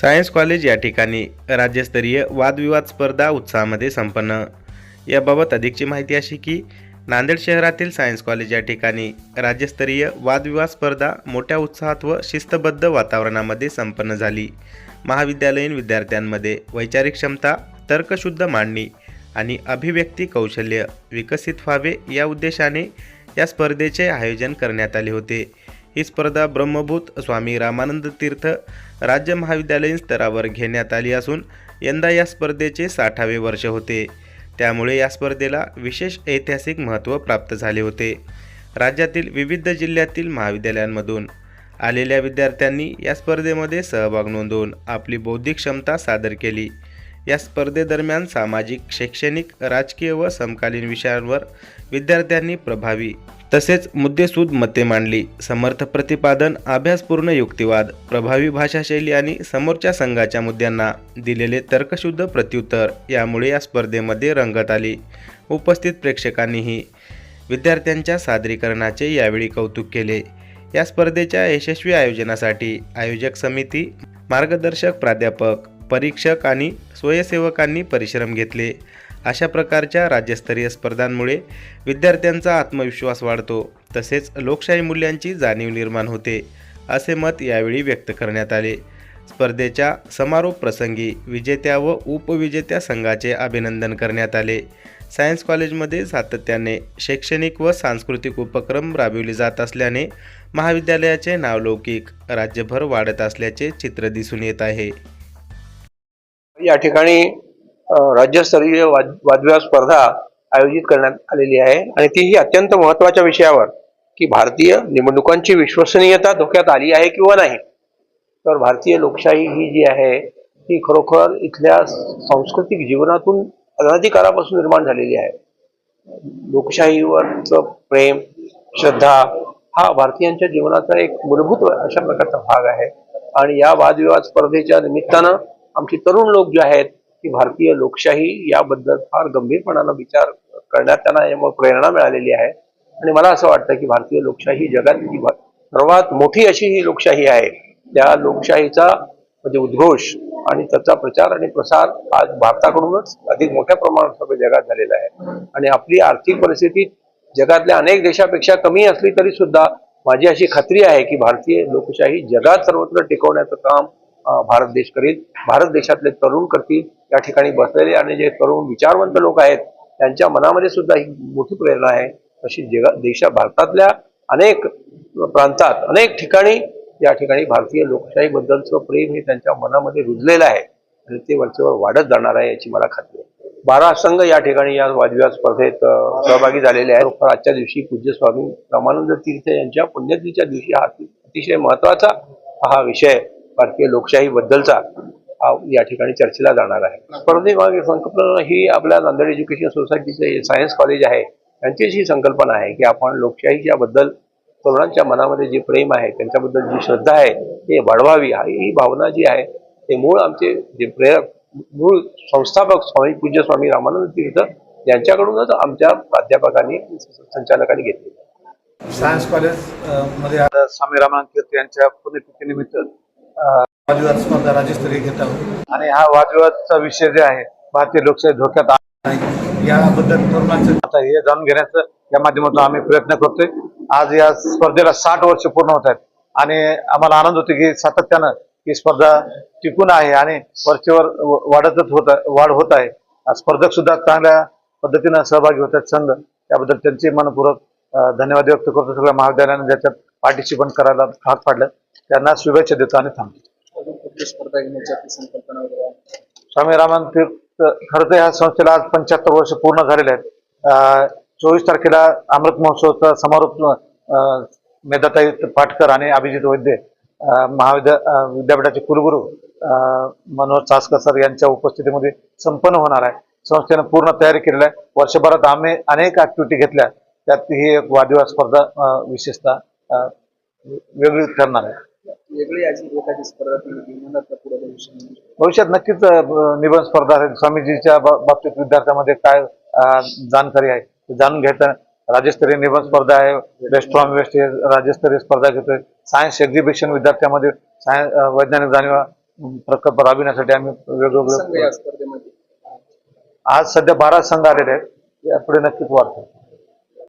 Science college या ठिकाणी राज्यस्तरीय वादविवाद स्पर्धा उत्साहामध्ये संपन्न. याबाबत अधिकची माहिती अशी की नांदेड शहरातील सायन्स कॉलेज या ठिकाणी राज्यस्तरीय वादविवाद स्पर्धा मोठ्या उत्साहात व शिस्तबद्ध वातावरणामध्ये संपन्न झाली. महाविद्यालयीन विद्यार्थ्यांमध्ये वैचारिक क्षमता तर्कशुद्ध मांडणी आणि अभिव्यक्ती कौशल्य विकसित व्हावे या उद्देशाने या स्पर्धेचे आयोजन करण्यात आले होते. ही स्पर्धा ब्रह्मभूत स्वामी रामानंद तीर्थ राज्य महाविद्यालयीन स्तरावर घेण्यात आली असून यंदा या स्पर्धेचे साठावे वर्ष होते. त्यामुळे या स्पर्धेला विशेष ऐतिहासिक महत्त्व प्राप्त झाले होते. राज्यातील विविध जिल्ह्यातील महाविद्यालयांमधून आलेल्या विद्यार्थ्यांनी या स्पर्धेमध्ये सहभाग नोंदवून आपली बौद्धिक क्षमता सादर केली. या स्पर्धेदरम्यान सामाजिक शैक्षणिक राजकीय व समकालीन विषयांवर विद्यार्थ्यांनी प्रभावी तसेच मुद्देसूद मते मांडली. समर्थ प्रतिपादन अभ्यासपूर्ण युक्तिवाद प्रभावी भाषाशैली आणि समोरच्या संघाच्या मुद्द्यांना दिलेले तर्कशुद्ध प्रत्युत्तर यामुळे या स्पर्धेमध्ये रंगत आली. उपस्थित प्रेक्षकांनीही विद्यार्थ्यांच्या सादरीकरणाचे यावेळी कौतुक केले. या स्पर्धेच्या यशस्वी आयोजनासाठी आयोजक समिती मार्गदर्शक प्राध्यापक परीक्षक आणि स्वयंसेवकांनी परिश्रम घेतले. अशा प्रकारच्या राज्यस्तरीय स्पर्धांमुळे विद्यार्थ्यांचा आत्मविश्वास वाढतो. तसेच लोकशाही मूल्यांची जाणीव निर्माण होते असे मत यावेळी व्यक्त करण्यात आले. स्पर्धेच्या समारोप प्रसंगी विजेत्या व उपविजेत्या संघाचे अभिनंदन करण्यात आले. सायन्स कॉलेजमध्ये सातत्याने शैक्षणिक व सांस्कृतिक उपक्रम राबविले जात असल्याने महाविद्यालयाचे नावलौकिक राज्यभर वाढत असल्याचे चित्र दिसून येत आहे. या ठिकाणी राज्यस्तरीय वाद वादविवाद स्पर्धा आयोजित करण्यात आलेली आहे. आणि तीही अत्यंत महत्त्वाच्या विषयावर की भारतीय निवडणुकांची विश्वसनीयता धोक्यात आली आहे किंवा नाही. तर भारतीय लोकशाही ही जी आहे ती खरोखर इथल्या सांस्कृतिक जीवनातून अनाधिकारापासून निर्माण झालेली आहे. लोकशाहीवरचं प्रेम श्रद्धा हा भारतीयांच्या जीवनाचा एक मूलभूत अशा प्रकारचा भाग आहे. आणि या वादविवाद स्पर्धेच्या निमित्तानं आमची तरुण लोक जे आहेत की भारतीय लोकशाही याबद्दल फार गंभीरपणानं विचार करण्यात त्यांना यामुळे प्रेरणा मिळालेली आहे. आणि मला असं वाटतं की भारतीय लोकशाही जगातली सर्वात मोठी अशी ही लोकशाही आहे. त्या लोकशाहीचा म्हणजे उद्घोष आणि त्याचा प्रचार आणि प्रसार आज भारताकडूनच अधिक मोठ्या प्रमाणात सगळं जगात झालेला आहे. आणि आपली आर्थिक परिस्थिती जगातल्या अनेक देशापेक्षा कमी असली तरी सुद्धा माझी अशी खात्री आहे की भारतीय लोकशाही जगात सर्वत्र टिकवण्याचं काम भारत देश करील भारत देशातले तरुण करतील या ठिकाणी बसलेले आणि जे तरुण विचारवंत लोक आहेत त्यांच्या मनामध्ये सुद्धा ही मोठी प्रेरणा आहे. तशी जगा देशा भारतातल्या अनेक प्रांतात अनेक ठिकाणी या ठिकाणी भारतीय लोकशाहीबद्दलचं प्रेम हे त्यांच्या मनामध्ये रुजलेलं आहे आणि ते वरचेवर वाढत जाणार आहे याची मला खात्री आहे. बारा संघ या ठिकाणी या वादविवाद स्पर्धेत सहभागी झालेले आहेत. आजच्या दिवशी पूज्य स्वामी रामानंद तीर्थ यांच्या पुण्यतिथीच्या दिवशी हा अतिशय महत्त्वाचा हा विषय भारतीय लोकशाही बद्दलचा हा या ठिकाणी चर्चेला जाणार आहे. स्पर्धेमागे संकल्पना ही आपल्या नांदेड एज्युकेशन सोसायटीचे सायन्स कॉलेज आहे. त्यांचीच ही संकल्पना आहे की आपण लोकशाहीच्या बद्दल तरुणांच्या मनामध्ये जे प्रेम आहे त्यांच्याबद्दल जी श्रद्धा आहे ते वाढवावी. हा- ही भावना जी आहे ते मूळ आमचे जे प्रेरक मूळ संस्थापक स्वामी पूज्य स्वामी रामानंद तीर्थ यांच्याकडूनच आमच्या प्राध्यापकांनी संचालकांनी घेतली सायन्स कॉलेजमध्ये स्वामी रामानंद तीर्थ यांच्या पुण्यतिथीनिमित्त वादविवाद स्पर्धा राज्यस्तरीय घेत आहोत आणि हा वादविवादचा विषय जे आहे भारतीय लोकशाही धोक्यात आला नाही. याबद्दल तरुणांचं आता हे जाणून घेण्याचं या माध्यमातून आम्ही प्रयत्न करतोय. आज या स्पर्धेला साठ वर्ष पूर्ण होत आहेत. आणि आम्हाला आनंद होतो की सातत्यानं ही स्पर्धा टिकून आहे आणि वरचेवर वाढतच होत वाढ होत आहे. स्पर्धक सुद्धा चांगल्या पद्धतीनं सहभागी होत आहेत संघ. त्याबद्दल त्यांचे मनपूर्वक धन्यवाद व्यक्त करतो सगळ्या महाविद्यालयाने ज्याच्यात पार्टिसिपंट करायला भाग पाडलं. त्यांना शुभेच्छा देतो आणि थांबतो. स्वामी रामानंद तीर्थ खरं तर ह्या संस्थेला आज पंच्याहत्तर वर्ष पूर्ण झालेले आहेत. चोवीस तारखेला अमृत महोत्सवाचा समारोप मेधाताई पाटकर आणि अभिजित वैद्य महाविद्या विद्यापीठाचे कुलगुरू मनोहर चासकर सर यांच्या उपस्थितीमध्ये संपन्न होणार आहे. संस्थेनं पूर्ण तयारी केलेली आहे. वर्षभरात आम्ही अनेक ऍक्टिव्हिटी घेतल्या. त्यात ही एक वादविवाद स्पर्धा विशेषतः वेगळी ठरणार आहे. वेगळी एखादी स्पर्धा पुढे भविष्यात नक्कीच निबंध स्पर्धा आहे स्वामीजीच्या बाबतीत विद्यार्थ्यांमध्ये काय जाणकारी आहे ते जाणून घ्यायचं. राज्यस्तरीय निबंध स्पर्धा आहे. बेस्ट फ्रॉम वेस्ट राज्यस्तरीय स्पर्धा घेतोय. सायन्स एक्झिबिशन विद्यार्थ्यांमध्ये सायन्स वैज्ञानिक जाणीवा प्रकल्प राबविण्यासाठी आम्ही संघ या वेगवेगळे स्पर्धेमध्ये. आज सध्या बारा संघ आलेले आहेत. पुढे नक्कीच वाढतात